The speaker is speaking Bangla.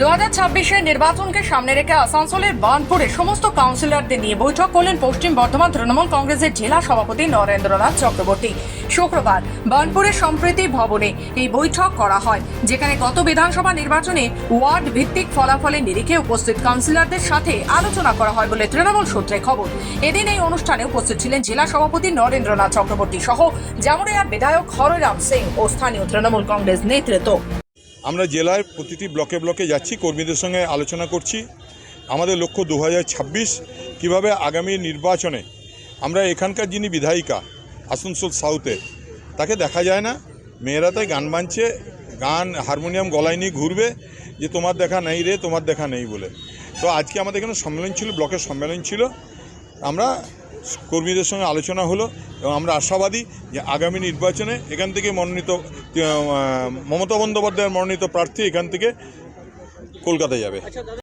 দু হাজার ছাব্বিশের নির্বাচনকে সামনে রেখে আসানসোলের বার্নপুরে সমস্ত কাউন্সিলরদের নিয়ে বৈঠক করলেন পশ্চিম বর্ধমান তৃণমূল কংগ্রেসের জেলা সভাপতি নরেন্দ্রনাথ চক্রবর্তী। শুক্রবার বার্নপুরের সম্প্রীতি ভবনে এই বৈঠক করা হয়, যেখানে গত বিধানসভা নির্বাচনে ওয়ার্ড ভিত্তিক ফলাফলের নিরিখে উপস্থিত কাউন্সিলরদের সাথে আলোচনা করা হয় বলে তৃণমূল সূত্রে খবর। এদিন এই অনুষ্ঠানে উপস্থিত ছিলেন জেলা সভাপতি নরেন্দ্রনাথ চক্রবর্তী সহ জামুরিয়ার বিধায়ক হররাম সিং ও স্থানীয় তৃণমূল কংগ্রেস নেতৃত্ব। আমরা জেলার প্রতিটি ব্লকে ব্লকে যাচ্ছি, কর্মীদের সঙ্গে আলোচনা করছি। আমাদের লক্ষ্য দু হাজার ছাব্বিশ, কীভাবে আগামী নির্বাচনে আমরা এখানকার যিনি বিধায়িকা, আসানসোল সাউথে, তাকে দেখা যায় না। মেয়েরা তাই গান বানছে গান, হারমোনিয়াম গলায় নিয়ে ঘুরবে, যে তোমার দেখা নেই রে, তোমার দেখা নেই বলে। তো আজকে আমাদের এখানে সম্মেলন ছিল, ব্লকের সম্মেলন ছিল। আমরা কর্মীদের সঙ্গে আলোচনা হলো এবং আমরা আশাবাদী যে আগামী নির্বাচনে এখান থেকে মনোনীত মমতা বন্দ্যোপাধ্যায়ের মনোনীত প্রার্থী এখান থেকে কলকাতায় যাবে।